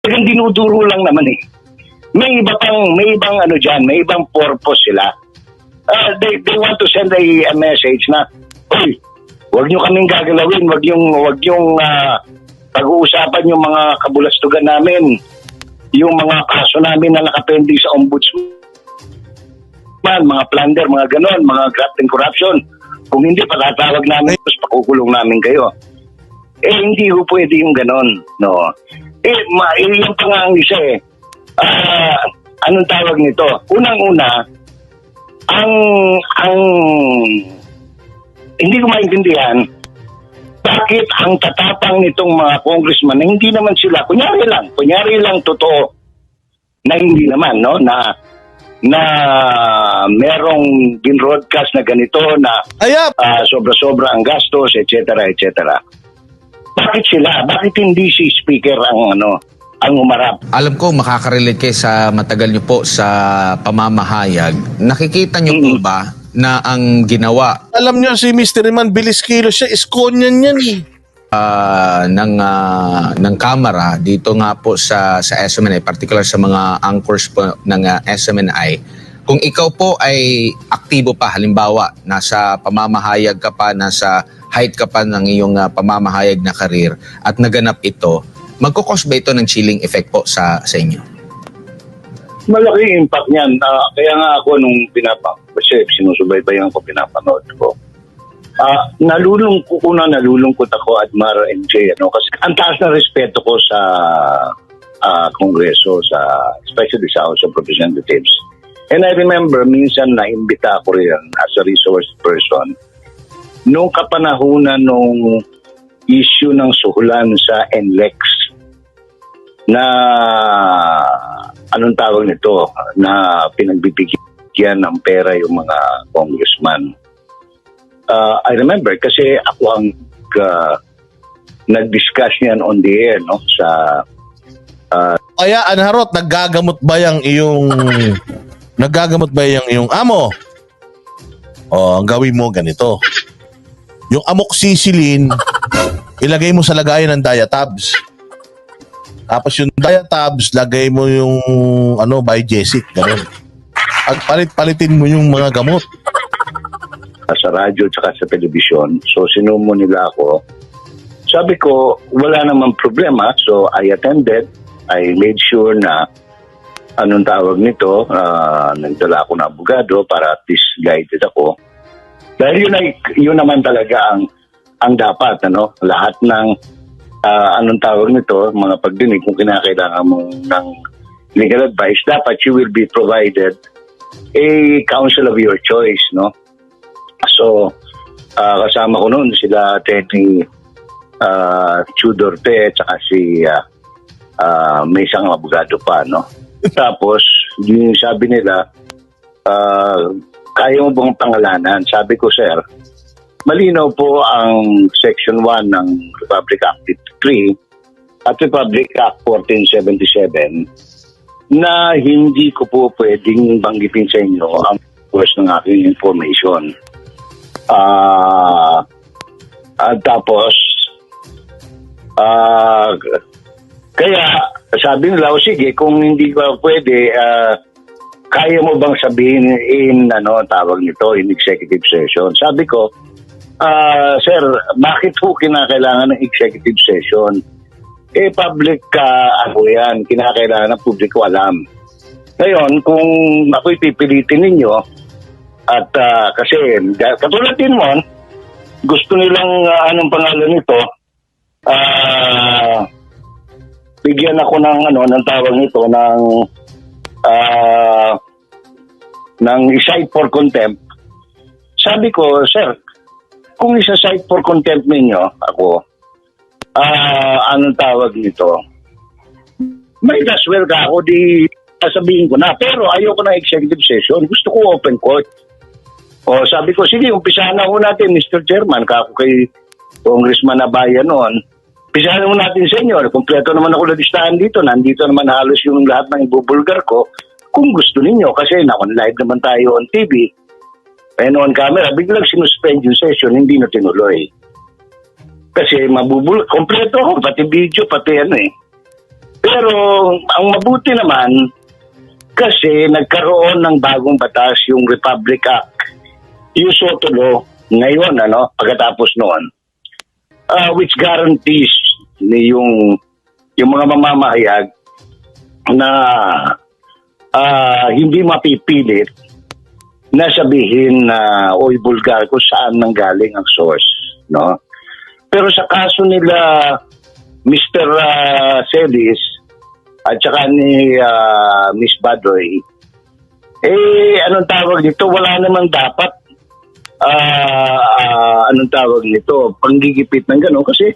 Talagang dinuduro lang naman eh. May iba pang, may ibang ano dyan, may ibang purpose sila. Ah, they, they want to send a, a message na, Uy, huwag nyo kaming gagalawin, huwag yung, huwag yung ah, pag-uusapan yung mga kabulastugan namin, yung mga kaso namin na nakapending sa ombudsman, mga plunder, mga ganon, mga graft and corruption. Kung hindi, patatawag namin, tapos pakukulong namin kayo. Eh, hindi ho pwede yung ganon, no? Eh, ma, eh, yung pa nga ang isa eh. Ah, anong tawag nito? Unang-una, ang, ang, hindi ko maintindihan, bakit ang tatapang nitong mga congressman na hindi naman sila, kunyari lang, kunyari lang totoo, na hindi naman, no, na, na merong bin-broadcast na ganito na ah, sobra-sobra ang gastos, etc., etc. Bakit sila? Bakit hindi si speaker ang ano, ang umarap? Alam ko makakarelate kayo sa matagal nyo po sa pamamahayag. Nakikita nyo po ba na ang ginawa Alam nyo si Mr. Iman, bilis kilo siya. Iskonyan yan eh. ah, ng ah, ng kamera dito nga po sa sa SMNI particular sa mga anchors po ng ah, SMNI kung ikaw po ay aktibo pa halimbawa nasa pamamahayag ka pa nasa height ka pa ng iyong ah, pamamahayag na karir at naganap ito magkukos ba ito ng chilling effect po sa sa inyo Malaki impact niyan. Ah, kaya nga ako nung pinapa, kasi sinusubaybayan ko, pinapanood ko. Ah, nalulungkot ko na nalulungkot ako at Mara MJ ano kasi ang taas na respeto ko sa ah, Kongreso sa especially sa House of Representatives. And I remember minsan na imbita ko rin as a resource person nung kapanahunan nung issue ng suhulan sa NLEX na anong tawag nito na pinagbibigyan ng pera yung mga congressman. Uh, I remember kasi ako ang uh, nag-discuss niyan on the air no sa Kaya Anharot, naggagamot ba yung iyong... naggagamot ba yung iyong amo? O, ang gawin mo ganito. Yung amoxicillin, ilagay mo sa lagayan ng diatabs. Tapos yung diatabs, lagay mo yung ano, Bijesic, ganun. At palit-palitin mo yung mga gamot. sa radyo at sa telebisyon. So sinumo nila ako. Sabi ko, wala namang problema. So I attended. I made sure na anong tawag nito, ah, nagdala ako ng abogado para at least guided ako. Dahil yun, ay, yun naman talaga ang ang dapat, ano? Lahat ng ah, anong tawag nito, mga pagdinig kung kinakailangan mo ng legal advice, dapat you will be provided a counsel of your choice, no? So, ah, kasama ko noon sila Teddy uh, Chudorte at saka si ah, ah, may isang abogado pa, no? Tapos, yung sabi nila, ah, kaya mo bang pangalanan? Sabi ko, sir, malinaw po ang Section 1 ng Republic Act 53 at Republic Act 1477 na hindi ko po pwedeng banggitin sa inyo ang source ng aking information. Ah, at tapos, ah, kaya sabi nila, o sige, kung hindi ba pwede, ah, kaya mo bang sabihin in, ano, tawag nito, in executive session? Sabi ko, ah, sir, bakit po kinakailangan ng executive session? Eh, public ka, ano yan, kinakailangan ng publiko alam. Ngayon, kung ako'y pipilitin ninyo, at ah, kasi, katulad din mo, gusto nilang, ah, anong pangalan nito, ah, bigyan ako ng, ano, ng tawag nito, ng, ah, ng cite for contempt. Sabi ko, sir, kung isa-cite for contempt ninyo, ako, ah, anong tawag nito, may as well ka ako, di sasabihin ko na. Pero ayoko na executive session. Gusto ko open court. O sabi ko, sige, umpisahan na ho natin, Mr. Chairman, kako kay Congressman Abaya noon. Umpisahan mo natin sa inyo. Kompleto naman ako nadistahan dito. Nandito naman halos yung lahat ng ibubulgar ko. Kung gusto ninyo, kasi na live naman tayo on TV, and on camera, biglang sinuspend yung session, hindi na tinuloy. Kasi mabubul, kompleto ako, pati video, pati ano eh. Pero ang mabuti naman, kasi nagkaroon ng bagong batas yung Republic Act, yung Soto Law, ngayon, ano, pagkatapos noon, uh, which guarantees ni yung, yung mga mamamahayag na ah, hindi mapipilit na sabihin na oy bulgar kung saan nanggaling ang source, no? Pero sa kaso nila Mr. uh, Celis at saka ni ah, Miss Badoy, eh anong tawag nito? Wala namang dapat ah, ah, anong tawag nito? Panggigipit ng gano'n kasi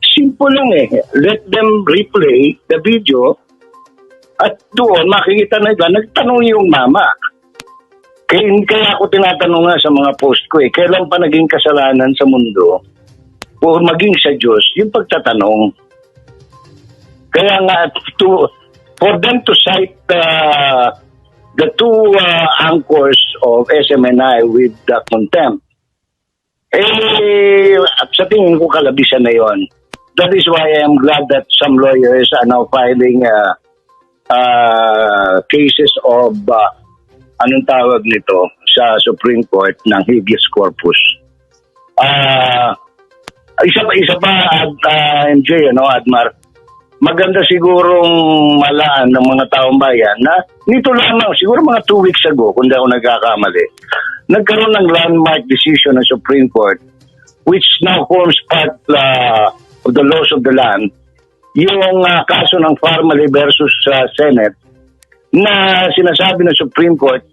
simple lang eh. Let them replay the video at doon makikita na iba, nagtanong yung mama. Kaya, kaya ako tinatanong nga sa mga post ko eh, kailan pa naging kasalanan sa mundo o maging sa Diyos yung pagtatanong. Kaya nga, to, for them to cite uh, the two uh, anchors of SMNI with the contempt, eh, sa tingin ko kalabisan na yon. That is why I am glad that some lawyers are now filing uh, uh, cases of uh, anong tawag nito sa Supreme Court ng habeas corpus. Ah, isa pa isa pa at uh, MJ ano Admar maganda sigurong malaan ng mga taong bayan na nito lamang siguro mga two weeks ago kung di ako nagkakamali nagkaroon ng landmark decision ng Supreme Court which now forms part uh, of the laws of the land yung uh, kaso ng Farmally versus uh, Senate na sinasabi ng Supreme Court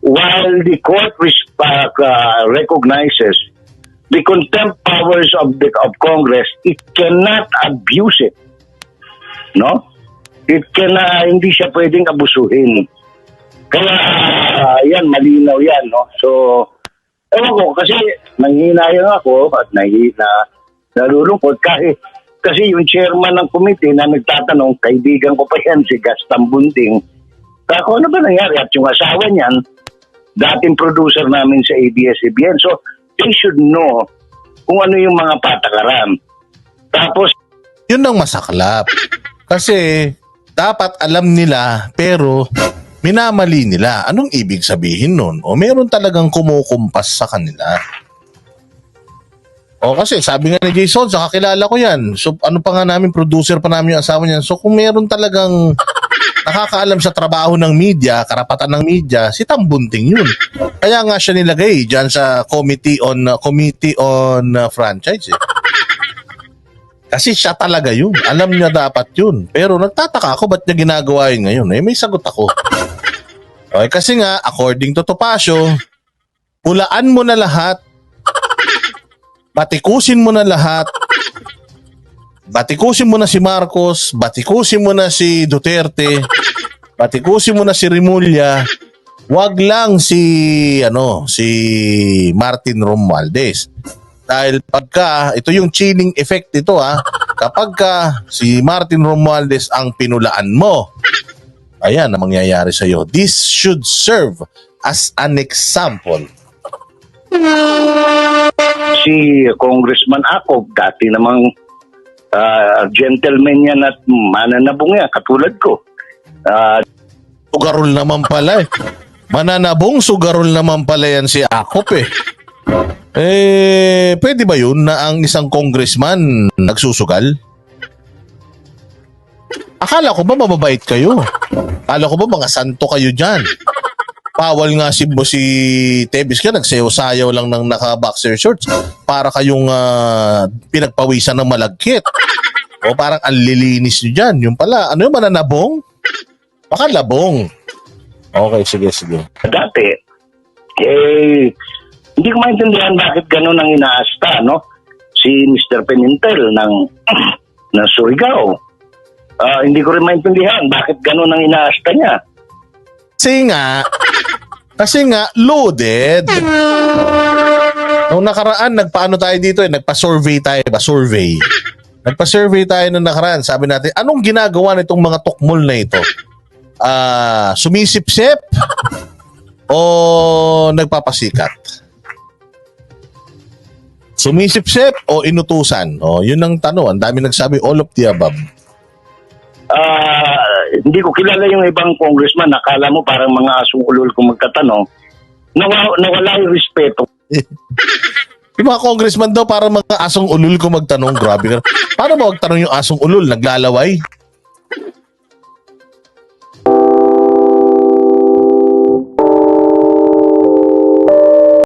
while the court res- uh, uh, recognizes the contempt powers of the of Congress, it cannot abuse it. No? It can uh, hindi siya pwedeng abusuhin. Kaya uh, yan malinaw yan, no? So ewan ko kasi nanghinayang ako at nahina nalulungkot kahit kasi yung chairman ng committee na nagtatanong, kaibigan ko pa yan, si Gaston Bunting, ako ano ba nangyari? At yung asawa niyan, dating producer namin sa ABS-CBN. So, they should know kung ano yung mga patakaran. Tapos, Yun ang masaklap. Kasi dapat alam nila pero minamali nila. Anong ibig sabihin nun? O meron talagang kumukumpas sa kanila. O kasi sabi nga ni Jason, sa kakilala ko yan. So ano pa nga namin, producer pa namin yung asawa niyan. So kung meron talagang nakakaalam sa trabaho ng media, karapatan ng media, si Tambunting yun. Kaya nga siya nilagay dyan sa committee on uh, committee on uh, franchise. Eh. Kasi siya talaga yun. Alam niya dapat yun. Pero nagtataka ako ba't niya ginagawa yun ngayon. Eh, may sagot ako. Okay, kasi nga, according to Topacio, pulaan mo na lahat. Batikusin mo na lahat. Batikusin mo na si Marcos. Batikusin mo na si Duterte. Batikusin mo na si Rimulya. Wag lang si ano si Martin Romualdez. Dahil pagka, ito yung chilling effect ito ha, kapag ka si Martin Romualdez ang pinulaan mo, ayan ang mangyayari sa'yo. This should serve as an example. Si Congressman Akop, dati namang ah, gentleman yan at mananabong yan, katulad ko. Ah, Sugarol naman pala eh. Mananabong sugarol naman pala yan si Akop eh. Eh, pwede ba yun na ang isang congressman nagsusugal? Akala ko ba mababait kayo? Akala ko ba mga santo kayo dyan? Bawal nga si, si Tebis ka, nagsayaw-sayaw lang ng naka-boxer shorts para kayong ah, pinagpawisan ng malagkit. O parang ang lilinis nyo dyan. Yung pala, ano yung mananabong? Baka labong. Okay, sige, sige. dati, eh, hindi ko maintindihan bakit ganun ang inaasta, no? Si Mr. Pimentel ng, ng Surigao. Ah, hindi ko rin maintindihan bakit ganun ang inaasta niya. Kasi nga, kasi nga, loaded. Nung nakaraan, nagpaano tayo dito eh, nagpa-survey tayo ba? Survey. Nagpa-survey tayo nung nakaraan. Sabi natin, anong ginagawa nitong mga tukmol na ito? Ah, sumisip-sip o nagpapasikat? Sumisip-sip o inutusan? O, yun ang tanong. Ang dami nagsabi, all of the above. Ah, hindi ko kilala yung ibang congressman. Nakala mo parang mga asong ulol kung magtatanong. Nawa, nawala yung respeto. Yung mga congressman daw para mga asong ulul ko magtanong. Grabe ka. Paano ba magtanong yung asong ulul? Naglalaway?